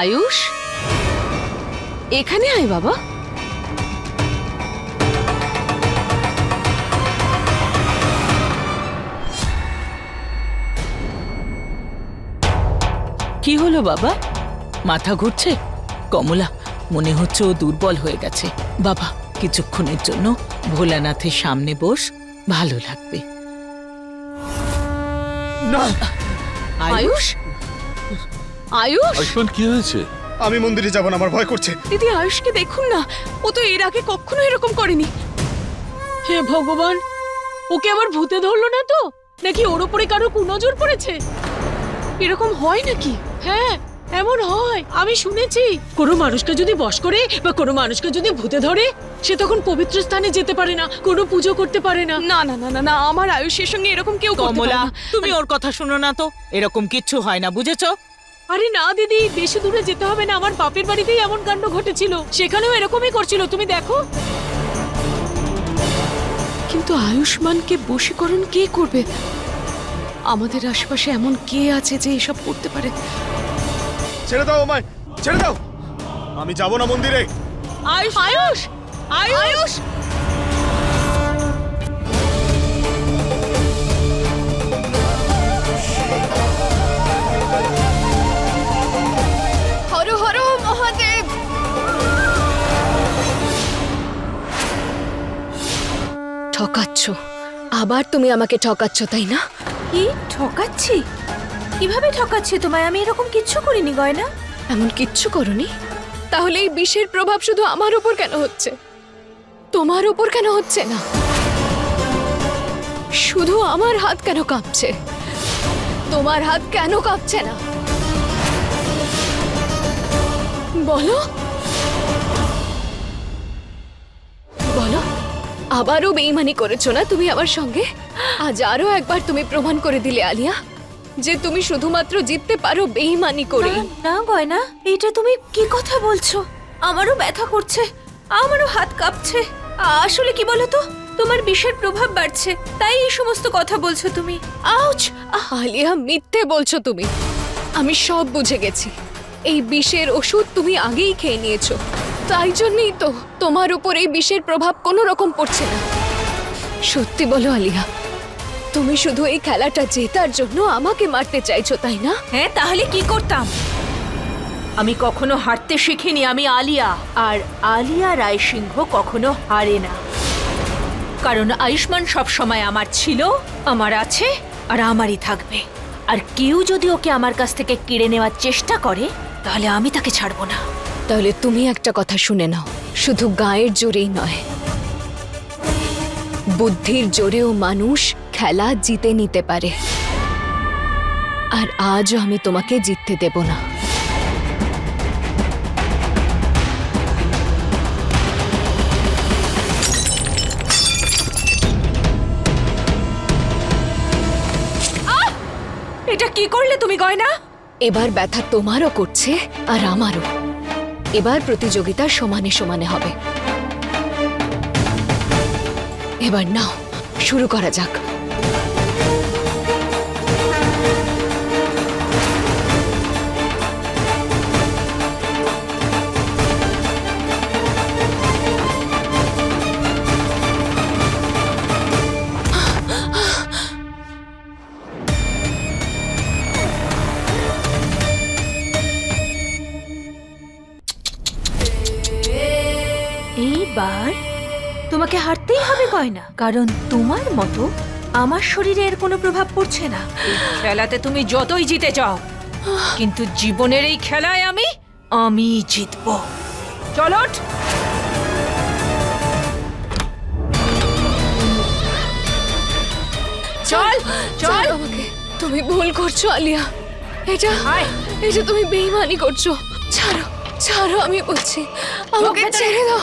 আয়ুষ? এখানে আয় বাবা। কি হলো বাবা? মাথা ঘুরছে? কমলা মনে হচ্ছে ও দুর্বল হয়ে গেছে। বাবা কিছুক্ষণের জন্য ভোলানাথের সামনে বস ভালো লাগবে। আয়ুষ? আয়ুষ? আয়ুষ্মান কি হয়েছে? আমি মন্দিরে যাব না আমার ভয় করছে। দিদি আয়ুষকে দেখুন না। ও তো এর আগে কখনো এরকম করেনি। হে ভগবান ওকে আবার ভূতে ধরলো না তো? নাকি ওর উপরে কারও কুনজর পড়েছে? এরকম হয় নাকি? হ্যাঁ এমন হয়। আমি শুনেছি। কোনো মানুষকে যদি বশ করে বা কোনো মানুষকে যদি ভূতে ধরে সে তখন পবিত্র স্থানে যেতে পারে না কোনো পুজো করতে পারে না। না না না না না আমার আয়ুষের সঙ্গে এরকম কেউ কমলা তুমি ওর কথা শোনো না তো। এরকম কিচ্ছু হয় না বুঝেছ? আরে না দিদি বেশি দূরে যেতে হবে না। আমার বাপের বাড়িতেই এমন কাণ্ড ঘটেছিল। সেখানেও এরকমই করছিল তুমি দেখো। কিন্তু আয়ুষ্মানকে বশীকরণ কে করবে? আমাদের আশেপাশে এমন কে আছে যে এসব করতে পারে? ছেড়ে দাও আমায় ছেড়ে দাও। আমি যাব না মন্দিরে। আয়ুষ আয়ুষ আয়ুষ! ঠকাচ্ছ? আবার তুমি আমাকে ঠকাচ্ছ তাই না? কি? ঠকাচ্ছি? কীভাবে ঠকাচ্ছি তোমায়? আমি এরকম কিচ্ছু করিনি গয়না। এমন কিচ্ছু করনি? তাহলে এই বিষের প্রভাব শুধু আমার উপর কেন হচ্ছে? তোমার উপর কেন হচ্ছে না? শুধু আমার হাত কেন কাঁপছে? তোমার হাত কেন কাঁপছে না? বলো। আবারও বেইমানি করেছ না তুমি আমার সঙ্গে? আজ আরও একবার তুমি প্রমাণ করে দিলে আলিয়া যে তুমি শুধুমাত্র জিততে পারো বেইমানি করে। না, না গয়না এটা তুমি কি কথা বলছো? আমারও ব্যথা করছে আমারও হাত কাঁপছে। আসলে কি বলো তো তোমার বিষের প্রভাব বাড়ছে তাই এই সমস্ত কথা বলছো তুমি। আউচ! আলিয়া মিথ্যে বলছো তুমি। আমি সব বুঝে গেছি। এই বিষের ওষুধ তুমি আগেই খেয়ে নিয়েছো। তাই জন্যই তো তোমার উপর এই বিষের প্রভাব কোনো রকম পড়ছে না। সত্যি বলো, আলিয়া, তুমি শুধু এই খেলাটা জেতার জন্য আমাকে মারতে চাইছো, তাই না? হ্যাঁ তাহলে কি করতাম? আমি কখনো হারতে শিখিনি আমি আলিয়া, আর আলিয়া রায় সিংহ কখনো হারে না। কারণ আয়ুষ্মান সব সময় আমার ছিল, আমার আছে, আর আমারই থাকবে। আর কেউ যদি ওকে আমার কাছ থেকে কেড়ে নেওয়ার চেষ্টা করে, তাহলে আমি তাকে ছাড়বো না। তাহলে তুমি একটা কথা শুনে নাও। শুধু গায়ের জোরেই নয়। বুদ্ধির জোরেও মানুষ খেলা জিতে নিতে পারে। আর আজও আমি তোমাকে জিততে দেব না। এটা কি করলে তুমি গয়না? এবার ব্যথা তোমারও করছে আর আমারও। এবার প্রতিযোগিতা সমানে সমানে হবে। এবার নাও শুরু করা যাক। এইবার তোমাকে হারতেই হবে গয়না। কারণ তোমার মতো আমার শরীরে এর কোনো প্রভাব পড়ছে না। খেলাতে তুমি যতই জিতে যাও কিন্তু জীবনের এই খেলায় আমি আমি জিতবো। চলো চল চল তুমি ভুল করছ আলিয়া। এটা। এটা তুমি বেইমানি করছ। ছাড়ো ছাড়ো আমি বলছি। আমাকে। ছেড়ে দাও।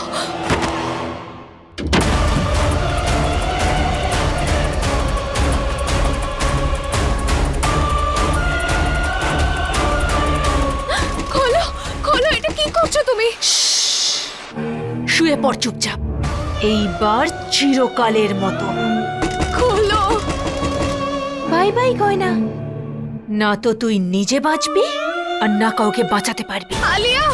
পড় চুপচাপ। এইবার চিরকালের মতো। খোলো। বাই বাই গয়না। না তো তুই নিজে বাঁচবি আর না কাউকে বাঁচাতে পারবি। আলিয়া!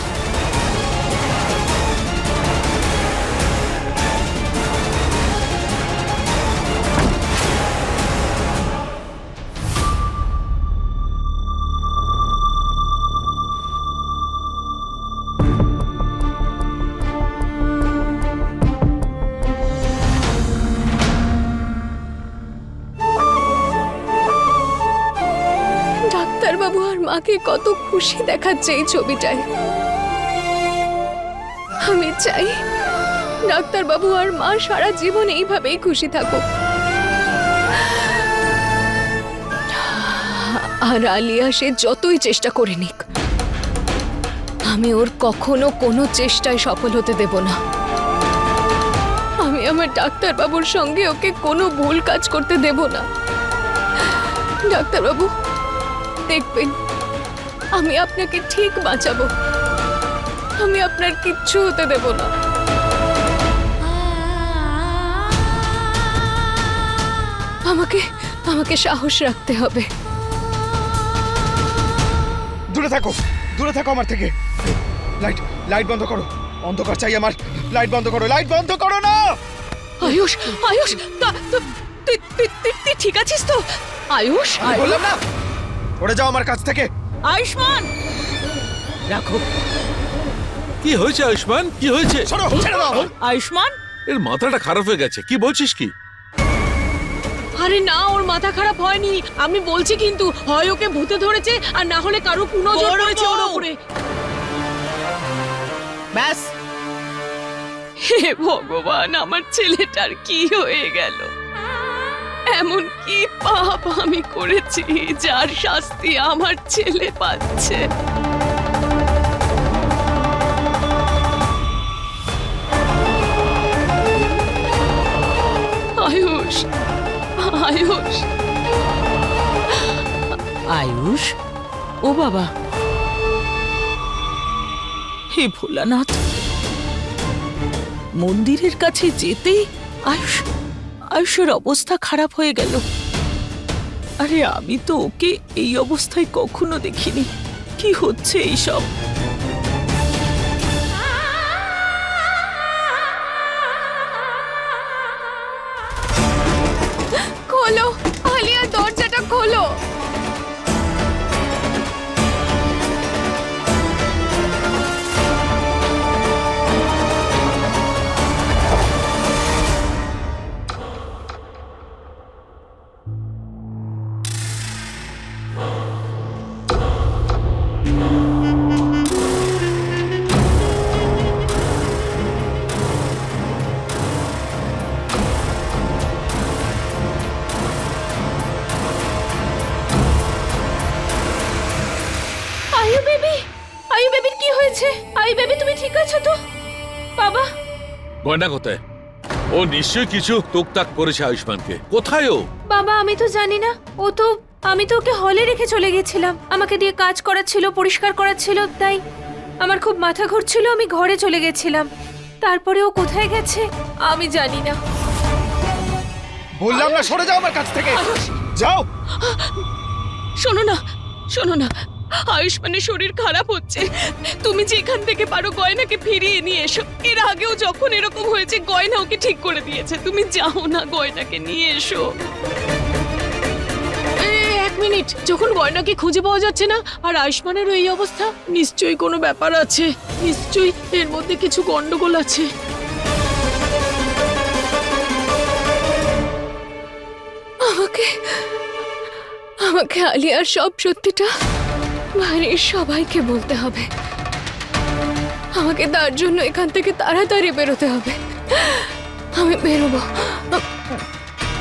মাকে কত খুশি দেখাচ্ছে এই ছবিটায়। আমি চাই ডাক্তারবাবু আর মা সারা জীবন এইভাবেই খুশি থাকুক। আর আলিয়া সে যতই চেষ্টা করে নিক, আমি ওর কখনো কোনো চেষ্টায় সফল হতে দেব না। আমি আমার ডাক্তারবাবুর সঙ্গে ওকে কোনো ভুল কাজ করতে দেব না। ডাক্তারবাবু, দেখবেন আমি আপনাকে ঠিক বাঁচাবো। আমি আপনার কিচ্ছু হতে দেব না। আমাকে আমাকে সাহস রাখতে হবে। দূরে থাকো দূরে থাকো আমার থেকে। লাইট লাইট বন্ধ করো। অন্ধকার চাই আমার। লাইট বন্ধ করো লাইট বন্ধ করো না! আয়ুষ আয়ুষ তুই ঠিক আছিস তো? আয়ুষ বললাম না! সরে যাও আমার কাছ থেকে। আয়ুষ্মান! রাখো। কি হয়েছে আয়ুষ্মান? কি হয়েছে? আয়ুষ্মান! এর মাথাটা খারাপ হয়ে গেছে। কি বলছিস কি? আরে না ওর মাথা খারাপ হয়নি। আমি বলছি কিন্তু হয় ওকে ভূতে ধরেছে আর না হলে কারও বড় পড়েছে ওর। উপরে ব্যাস। হে ভগবান আমার ছেলেটার কি হয়ে গেল? এমন কি পাপ আমি করেছি যার শাস্তি আমার ছেলে পাচ্ছে? আয়ুষ আয়ুষ। আয়ুষ? ও বাবা। হে ভোলানাথ। মন্দিরের কাছে যেতেই আয়ুষ আয়ুষের অবস্থা খারাপ হয়ে গেল। আরে আমি তো ওকে এই অবস্থায় কখনো দেখিনি। কি হচ্ছে এইসব? খোলো আলিয়া দরজাটা খোলো। হয়েছে আয়ু বেবি তুমি ঠিক আছো তো? বাবা। গয়না কোথায়? ও নিশ্চয়ই কিছু তোকতাক করেছে আয়ুষ্মানকে। কোথায় ও? বাবা আমি তো জানি না। ও তো আমি তো ওকে হলে রেখে চলে গেছিলাম। আমাকে দিয়ে কাজ করাচ্ছিল পরিষ্কার করাচ্ছিল তাই আমার খুব মাথা ঘুরছিল আমি ঘরে চলে গেছিলাম। তারপরে ও কোথায় গেছে আমি জানি না। বললাম না সরে যাও আমার কাছ থেকে। যাও। শোনো না শোনো না। আয়ুষ্মানের শরীর খারাপ হচ্ছে। তুমি যেখান থেকে পারো গয়নাকে ফিরিয়ে নিয়ে এসো। এর আগেও যখন এরকম হয়েছে, গয়না ওকে ঠিক করে দিয়েছে। তুমি যাও না, গয়নাকে নিয়ে এসো। এক মিনিট। যখন গয়নাকে খুঁজে পাওয়া যাচ্ছে না, আর আয়ুষ্মানেরও এই অবস্থা, নিশ্চয়ই কোনো ব্যাপার আছে। নিশ্চয়ই এর মধ্যে কিছু গন্ডগোল আছে। আমাকে আমাকে আলিয়ার সব সত্যিটা বাড়ির সবাইকে বলতে হবে। আমাকে তার জন্য এখান থেকে তাড়াতাড়ি বেরোতে হবে। আমি বেরোবো।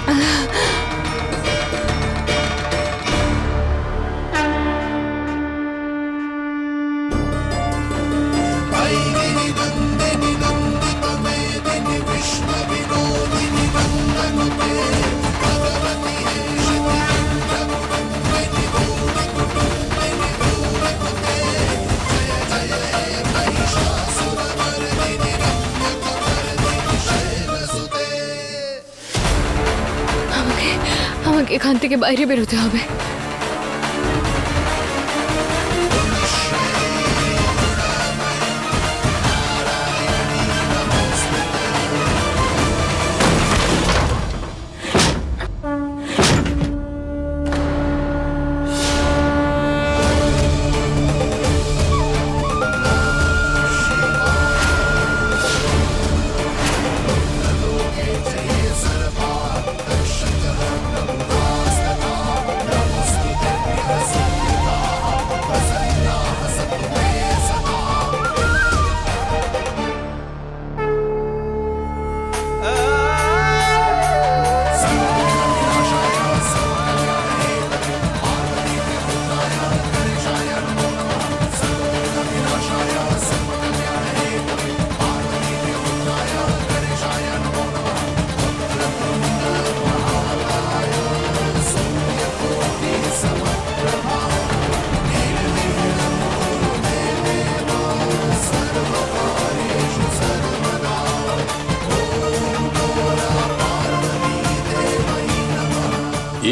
আমাকে এখান থেকে বাইরে বেরোতে হবে।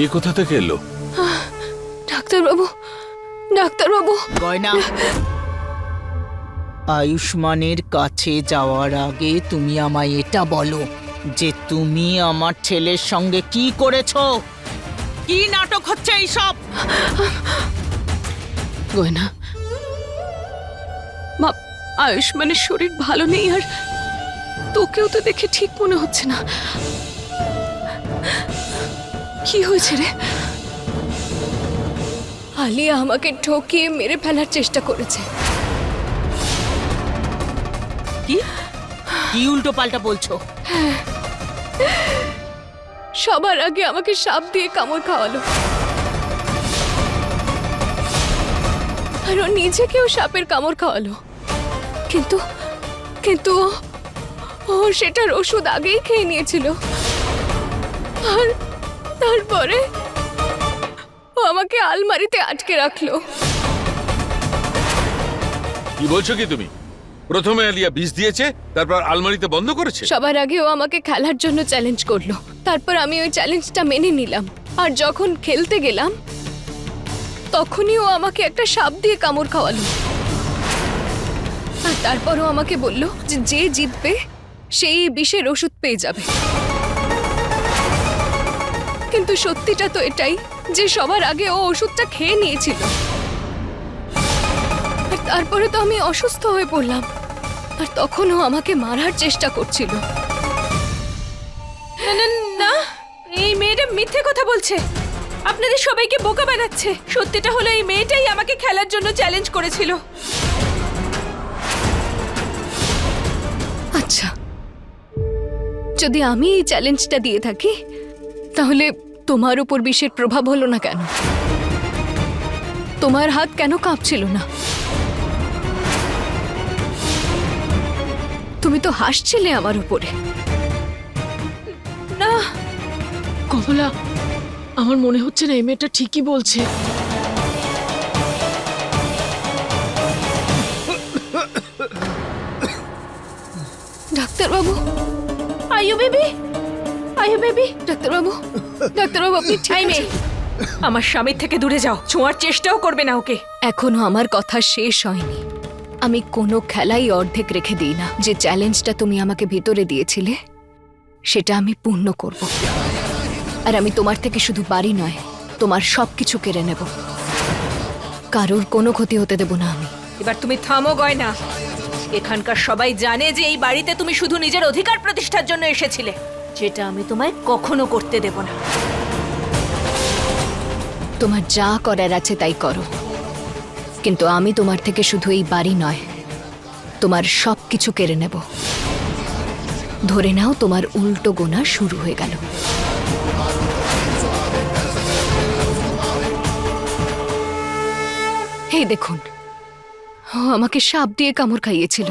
এ কোথা থেকে এলো? ডাক্তারবাবু ডাক্তারবাবু। গয়না। আয়ুষ্মানের কাছে যাওয়ার আগে তুমি আমায় এটা বলো যে তুমি আমার ছেলের সঙ্গে কি করেছ? কি নাটক হচ্ছে এইসব? গয়না মা আয়ুষ্মানের শরীর ভালো নেই আর তোকেও তো দেখে ঠিক মনে হচ্ছে না। কি হয়েছে রে? আলিয়া আমাকে ঠকিয়ে মেরে ফেলার চেষ্টা করেছে। কি? কি উল্টো পাল্টা বলছো? সবার আগে আমাকে সাপ দিয়ে কামড় খাওয়ালো। আর ও নিজেকেও সাপের কামড় খাওয়ালো। কিন্তু কিন্তু ও- ও সেটার ওষুধ আগেই খেয়ে নিয়েছিল। আর তারপরে ও আমাকে আলমারিতে আটকে রাখল। কি বলছো কি তুমি? প্রথমে আলিয়া বিষ দিয়েছে তারপর আলমারিতে বন্ধ করেছে? সবার আগে ও আমাকে খেলার জন্য চ্যালেঞ্জ করল। তারপর আমি ওই চ্যালেঞ্জটা মেনে নিলাম। আর যখন খেলতে গেলাম তখনই ও আমাকে একটা সাপ দিয়ে কামড় খাওয়ালো। আর তারপর ও আমাকে বলল যে যে জিতবে সেই বিষের ওষুধ পেয়ে যাবে। কিন্তু সত্যিটা তো এটাই যে সবার আগে ও ওষুধটা খেয়ে নিয়েছিল। আর তারপরে তো আমি অসুস্থ হয়ে পড়লাম। আর তখন ও আমাকে মারার চেষ্টা করছিল। না এই মেয়েটা মিথ্যে কথা বলছে। আপনাদের সবাইকে বোকা বানাচ্ছে। সত্যিটা হলো এই মেয়েটাই আমাকে খেলার জন্য চ্যালেঞ্জ করেছিল। আচ্ছা যদি আমি এই চ্যালেঞ্জটা দিয়ে থাকি তাহলে তোমার উপর বিষের প্রভাব হলো না কেন? তোমার হাত কেন কাঁপছিল না? তুমি তো হাসছিলে আমার উপরে। না। কমলা আমার মনে হচ্ছে না এই মেয়েটা ঠিকই বলছে। ডাক্তারবাবু? আয়ু বেবি? আয়ু বেবি? ডাক্তারবাবু ডাক্তারবাবু আপনি ঠিক মেয়ে আমার স্বামীর থেকে দূরে যাও ছোঁয়ার চেষ্টাও করবে না ওকে। এখনও আমার কথা শেষ হয়নি। আমি কোনো খেলাই অর্ধেক রেখে দিই না। যে চ্যালেঞ্জটা তুমি আমাকে ভিতরে দিয়েছিলে সেটা আমি পূর্ণ করব। আর আমি তোমার থেকে শুধু বাড়ি নয় তোমার সব কিছু কেড়ে নেব। কারোর কোনো ক্ষতি হতে দেব না আমি। এবার তুমি থামো গয়না। এখানকার সবাই জানে যে এই বাড়িতে তুমি শুধু নিজের অধিকার প্রতিষ্ঠার জন্য এসেছিলে। যেটা আমি তোমায় কখনো করতে দেব না। তোমার যা করার আছে তাই করো। কিন্তু আমি তোমার থেকে শুধু এই বাড়ি নয়, তোমার সব কিছু কেড়ে নেব। ধরে নাও তোমার উল্টো গোনা শুরু হয়ে গেল। এই দেখুন আমাকে সাপ দিয়ে কামড় খাইয়েছিল।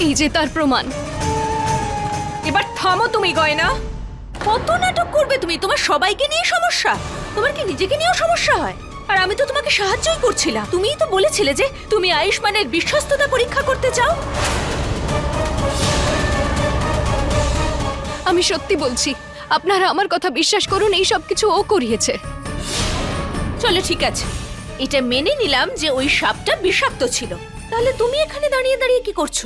এই যে তার প্রমাণ। এবার থামো তুমি, গয়না। কত নাটক করবে তুমি? তোমার সবাইকে নিয়ে সমস্যা। তোমার কি নিজেকে নিয়েও সমস্যা হয়? আর আমি তো তোমাকে সাহায্যই করছিলাম। তুমিই তো বলেছিলে যে তুমি আয়ুষ্মানের বিশ্বস্ততা পরীক্ষা করতে চাও। আমি সত্যি বলছি, আপনারা আমার কথা বিশ্বাস করুন, এই সব কিছু ও করিয়েছে। চলো, ঠিক আছে। এটা মেনে নিলাম যে ওই সাপটা বিষাক্ত ছিল। তাহলে তুমি এখানে দাঁড়িয়ে দাঁড়িয়ে কি করছ?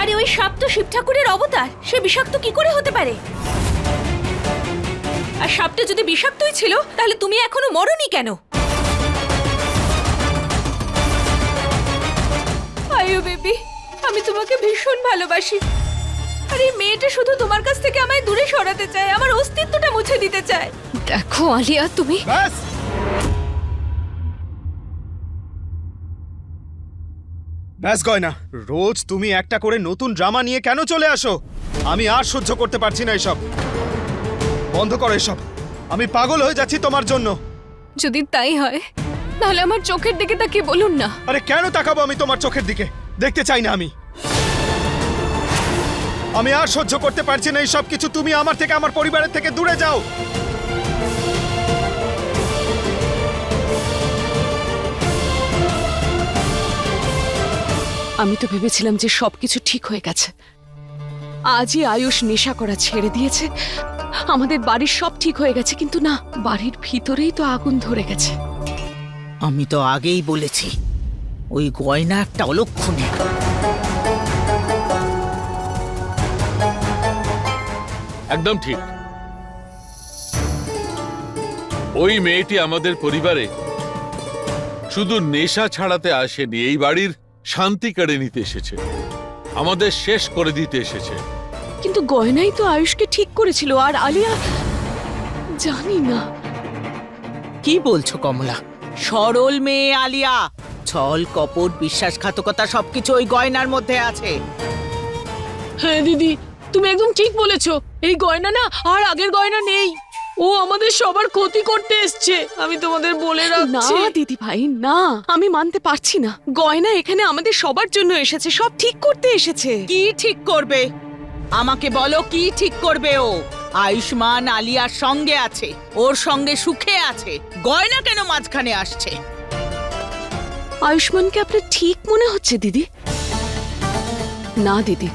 আরে ওই সাপ তো শিব ঠাকুরের অবতার সে বিষাক্ত কি করে হতে পারে? আর সাপটা যদি বিষাক্তই ছিল তাহলে তুমি এখনও মরনি কেন? আয়ু বেবি আমি তোমাকে ভীষণ ভালোবাসি। আর এই মেয়েটা শুধু তোমার কাছ থেকে আমায় দূরে সরাতে চায় আমার অস্তিত্বটা মুছে দিতে চায়। দেখো আলিয়া তুমি ব্যাস! ব্যাস গয়না রোজ তুমি একটা করে নতুন ড্রামা নিয়ে কেন চলে আসো? আমি আর সহ্য করতে পারছি না এসব। বন্ধ করো এসব। আমি পাগল হয়ে যাচ্ছি তোমার জন্য। যদি তাই হয় তাহলে আমার চোখের দিকে তাকিয়ে বলুন না। আরে কেন তাকাবো আমি তোমার চোখের দিকে? দেখতে চাই না আমি। আমি আর সহ্য করতে পারছি না এই সব কিছু। তুমি আমার থেকে আমার পরিবারের থেকে দূরে যাও। আমি তো ভেবেছিলাম যে সবকিছু ঠিক হয়ে গেছে। আজই আয়ুষ নেশা করা ছেড়ে দিয়েছে। আমাদের বাড়ির সব ঠিক হয়ে গেছে কিন্তু না বাড়ির ভিতরেই তো আগুন ধরে গেছে। আমি তো আগেই বলেছি ওই গয়না একটা অলক্ষণে। একদম ঠিক। ওই মেয়েটি আমাদের পরিবারে। শুধু নেশা ছাড়াতে আসেনি এই বাড়ির শান্তি কেড়ে নিতে এসেছে। আমাদের শেষ করে দিতে এসেছে। কিন্তু গয়নাই তো আয়ুষকে ঠিক করেছিল আর আলিয়া জানি না। কি বলছো কমলা? সরল মেয়ে আলিয়া ছল কপট বিশ্বাসঘাতকতা সবকিছু ওই গয়নার মধ্যে আছে। হ্যাঁ দিদি তুমি একদম ঠিক বলেছ। এই গয়না না আর আগের গয়না নেই। ও আমাদের সবার ক্ষতি করতে এসছে। আমি তোমাদের বলে রাখছি না দিদি ভাই না। আমি মানতে পারছি না। গয়না এখানে আমাদের সবার জন্য এসেছে সব ঠিক করতে এসেছে। কি ঠিক করবে? আমাকে বলো কি ঠিক করবে ও? আয়ুষ্মান আলিয়ার সঙ্গে আছে ওর সঙ্গে সুখে আছে। গয়না কেন মাঝখানে আসছে? আয়ুষ্মানকে আপনার ঠিক মনে হচ্ছে দিদি? না দিদি।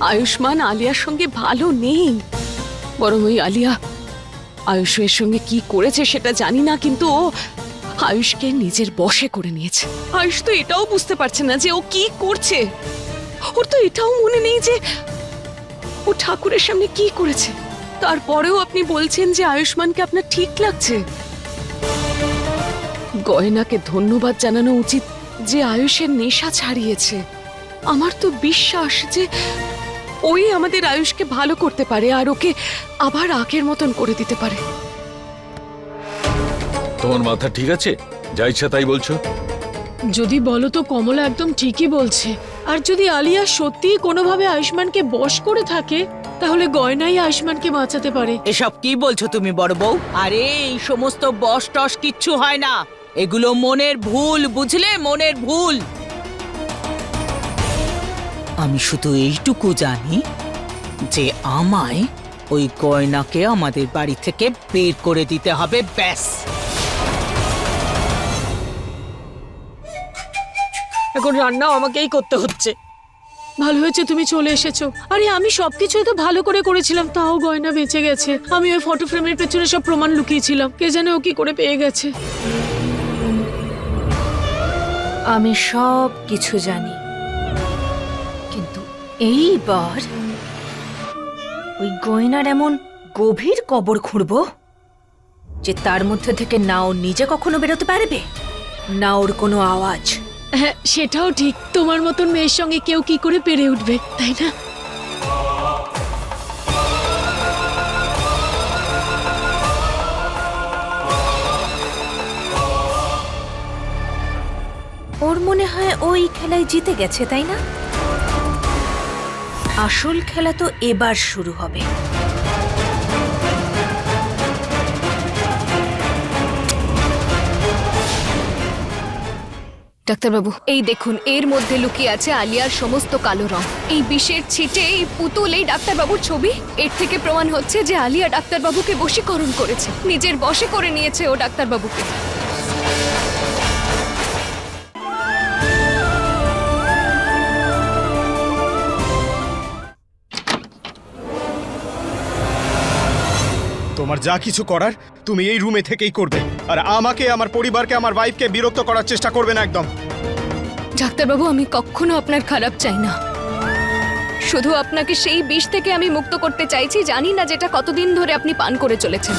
আয়ুষ্মান আলিয়ার সঙ্গে ভালো নেই। বরং ওই আলিয়া। আয়ুষের সঙ্গে কি করেছে সেটা জানি না, কিন্তু ও আয়ুষকে নিজের বশে করে নিয়েছে। আয়ুষ তো এটাও বুঝতে পারছে না যে ও কি করছে। ওর তো এটাও মনে নেই যে ও ঠাকুরের সামনে কি করেছে। তারপরেও আপনি বলছেন যে আয়ুষ্মানকে আপনার ঠিক লাগছে। গয়নাকে ধন্যবাদ জানানো উচিত যে আয়ুষের নেশা ছাড়িয়েছে। আমার তো বিশ্বাস যে ওই আমাদের আয়ুষকে ভালো করতে পারে আর ওকে আবার আগের মতন করে দিতে পারে। তোমার মাথা ঠিক আছে? যা ইচ্ছা তাই বলছো। যদি বলো তো কমলা একদম ঠিকই বলছে। আর যদি আলিয়া সত্যিই কোনোভাবে আয়ুষ্মানকে বশ করে থাকে তাহলে গয়নাই আয়ুষ্মানকে বাঁচাতে পারে। এসব কি বলছো তুমি বড় বউ? আরে এই সমস্ত বস টস কিচ্ছু হয় না। এগুলো মনের ভুল বুঝলে? মনের ভুল। আমি শুধু এইটুকু জানি যে আমায় ওই গয়নাকে আমাদের বাড়ি থেকে বের করে দিতে হবে ব্যাস। এখন রান্নাও আমাকেই করতে হচ্ছে। ভালো হয়েছে তুমি চলে এসেছ। আরে আমি সবকিছু তো ভালো করে করেছিলাম তাও গয়না বেঁচে গেছে। আমি ওই ফটো ফ্রেমের পেছনে সব প্রমাণ লুকিয়েছিলাম কে জানে ও কি করে পেয়ে গেছে। আমি সব কিছু জানি। এইবার ওই গয়নার এমন গভীর কবর খুঁড়ব যে তার মধ্যে থেকে না ও নিজে কখনো বেরোতে পারবে না ওর কোনো আওয়াজ। হ্যাঁ সেটাও ঠিক। তোমার মতন মেয়ের সঙ্গে কেউ কি করে পেরে উঠবে তাই না? ওর মনে হয় ওই খেলায় জিতে গেছে তাই না? আসল খেলা তো এবার শুরু হবে। ডাক্তারবাবু, এই দেখুন, এর মধ্যে লুকিয়ে আছে আলিয়ার সমস্ত কালো রং। এই বিষের ছিটে, এই পুতুল, এই ডাক্তারবাবুর ছবি, এর থেকে প্রমাণ হচ্ছে যে আলিয়া ডাক্তারবাবুকে বশীকরণ করেছে। নিজের বশে করে নিয়েছে ও ডাক্তারবাবুকে। তোমার যা কিছু করার তুমি এই রুমে থেকেই করবে। আর আমাকে আমার পরিবারকে আমার ওয়াইফকে বিরক্ত করার চেষ্টা করবে না একদম। ডাক্তারবাবু আমি কখনো আপনার খারাপ চাই না। শুধু আপনাকে সেই বিষ থেকে আমি মুক্ত করতে চাইছি জানি না যেটা কতদিন ধরে আপনি পান করে চলেছেন।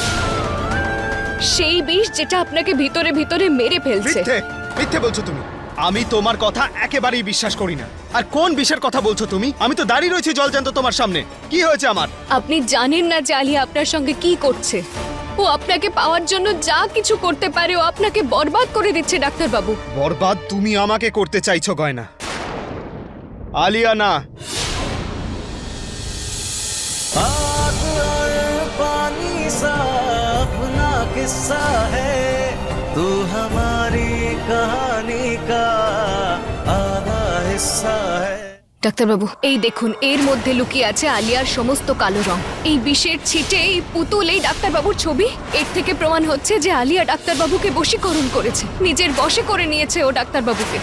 সেই বিষ যেটা আপনাকে ভিতরে ভিতরে মেরে ফেলছে। মিথ্যে মিথ্যে বলছো তুমি। আমি তোমার কথা একেবারেই বিশ্বাস করি না আর কোন বিষের কথা বলছো তুমি আমি তো দাঁড়িয়ে রয়েছি জলজান্ত তোমার সামনে কি হয়েছে আমার আপনি জানেন না যে আলিয়া আপনার সঙ্গে কি করছে ও আপনাকে পাওয়ার জন্য যা কিছু করতে পারে ও আপনাকে বরবাদ করে দিচ্ছে ডাক্তারবাবু বরবাদ তুমি আমাকে করতে চাইছো গয়না আলিয়া না आग और पानी सा अपना किस्सा है तू हमारी ডাক্তারবাবু এই দেখুন, এর মধ্যে লুকিয়ে আছে আলিয়ার সমস্ত কালো রং। এই বিষের ছিটে, এই পুতুল, এই ডাক্তারবাবুর ছবি, এর থেকে প্রমাণ হচ্ছে যে আলিয়া ডাক্তারবাবুকে বশীকরণ করেছে। নিজের বশে করে নিয়েছে ও ডাক্তারবাবুকে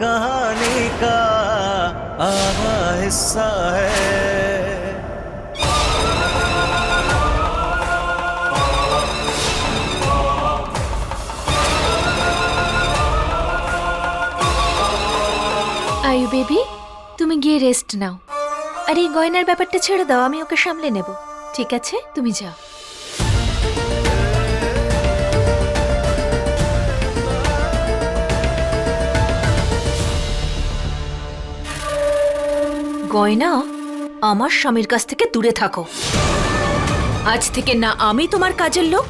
कहानी का आधा हिस्सा है আয়ু বেবি তুমি গিয়ে রেস্ট নাও আর এই গয়নার ব্যাপারটা ছেড়ে দাও আমি ওকে সামলে নেব ঠিক আছে তুমি যাও গয়না আমার স্বামীর কাছ থেকে দূরে থাকো। আজ থেকে না আমি তোমার কাজের লোক,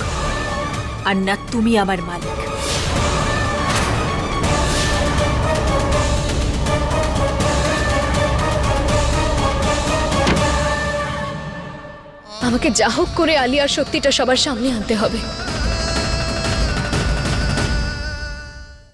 আর না তুমি আমার মালিক। আমাকে যা হোক করে আলিয়ার শক্তিটা সবার সামনে আনতে হবে।